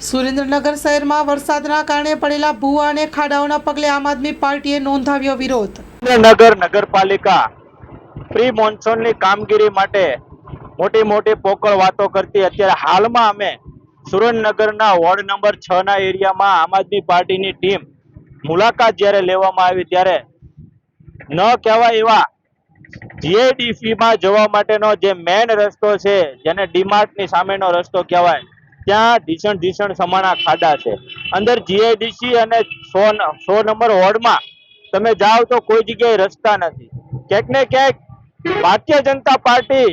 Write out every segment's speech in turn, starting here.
સુરેન્દ્રનગર શહેરમાં વરસાદના કારણે પડેલા ભૂવા અને ખાડાઓના પગલે આમ આદમી પાર્ટીએ નોંધાવ્યો વિરોધ. સુરેન્દ્રનગર નગરપાલિકા પ્રી મોન્સૂનની કામગીરી માટે મોટી મોટી પોકળ વાતો કરતી અત્યારે હાલમાં અમે સુરેન્દ્રનગરના વોર્ડ નંબર છ ના એરિયામાં આમ આદમી પાર્ટીની ટીમ મુલાકાત જ્યારે લેવામાં આવી ત્યારે ન કહેવાય એવા GIDC માં જવા માટેનો જે મેન રસ્તો છે, જેને ડીમાર્ટની સામેનો રસ્તો કહેવાય ત્યાં ધીસણ ધીસણ સમાણા ખાડા છે. અંદર જીઆઈડીસી અને સો સો નંબર વોર્ડમાં તમે જાઓ તો કોઈ જગ્યાએ રસ્તા નથી. ક્યાંક ને ક્યાંક ભારતીય જનતા પાર્ટી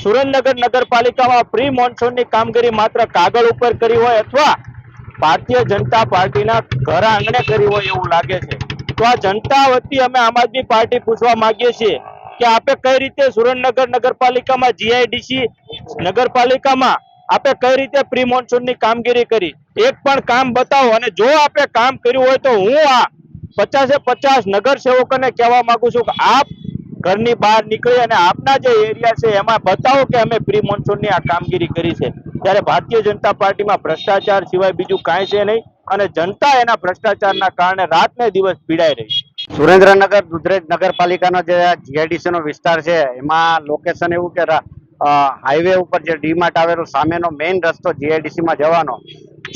સુરેન્દ્રનગર નગરપાલિકામાં પ્રી મોન્સૂનની કામગીરી માત્ર કાગળ ઉપર કરી હોય અથવા ભારતીય જનતા પાર્ટીના ઘર આંગણે કરી હોય એવું લાગે છે. તો આ જનતા વતી અમે આમ આદમી પાર્ટી પૂછવા માંગીએ છીએ કે આપે કઈ રીતે સુરેન્દ્રનગર નગરપાલિકામાં જીઆઈડીસી નગરપાલિકામાં આપે કઈ રીતે પ્રી મોન્સૂનની કામગીરી કરી? એક પણ કામ બતાવો અને જો આપે કામ કર્યું હોય તો હું આ પચાસે પચાસ નગર સેવકોને કહેવા માંગુ છું કે આપ ઘરની બહાર નીકળી અને આપના જે એરિયા છે એમાં બતાવો કે અમે પ્રી મોન્સૂનની આ કામગીરી કરી છે. ત્યારે ભારતીય જનતા પાર્ટીમાં ભ્રષ્ટાચાર સિવાય બીજું કાંઈ છે નહીં અને જનતા એના ભ્રષ્ટાચારના કારણે રાત ને દિવસ પીડાઈ રહી સુરેન્દ્રનગર, દુધરેજ નગરપાલિકાનો જે જીઆઈડીસી નો વિસ્તાર છે, એમાં લોકેશન એવું કે હાઈવે ઉપર જે ડીમાર્ટ આવેલો, સામેનો મેઇન રસ્તો જીઆઈડીસીમાં જવાનો,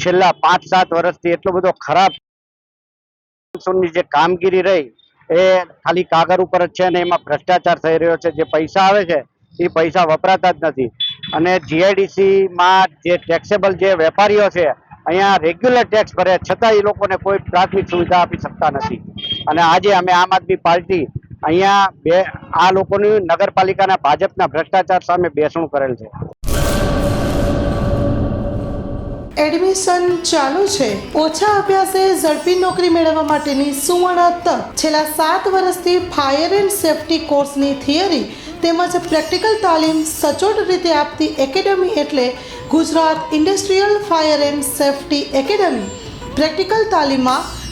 છેલ્લા પાંચ સાત વર્ષથી એટલો બધો ખરાબની જે કામગીરી રહી, એ ખાલી કાગળ ઉપર જ છે અને એમાં ભ્રષ્ટાચાર થઈ રહ્યો છે. જે પૈસા આવે છે, એ પૈસા વપરાતા જ નથી. અને જીઆઈડીસીમાં જે ટેક્સેબલ જે વેપારીઓ છે, અહીંયા રેગ્યુલર ટેક્સ ભરે, છતાં એ લોકોને કોઈ પ્રાથમિક સુવિધા આપી શકતા નથી. અને આજે અમે આમ આદમી પાર્ટી અહીંયા બે આ લોકોની નગરપાલિકાના ભાજપના ભ્રષ્ટાચાર સામે બેસણું કરેલ છે. એડમિશન ચાલુ છે. ઓછા અભ્યાસે ઝડપી નોકરી મેળવવા માટેની સુવર્ણ તક. છેલ્લા સાત વર્ષથી ફાયર એન્ડ સેફટી કોર્સની થિયરી તેમજ પ્રેક્ટિકલ તાલીમ સચોટ રીતે આપતી એકેડમી એટલે Gujarat industrial fire and safety academy. Practical તાલીમમાં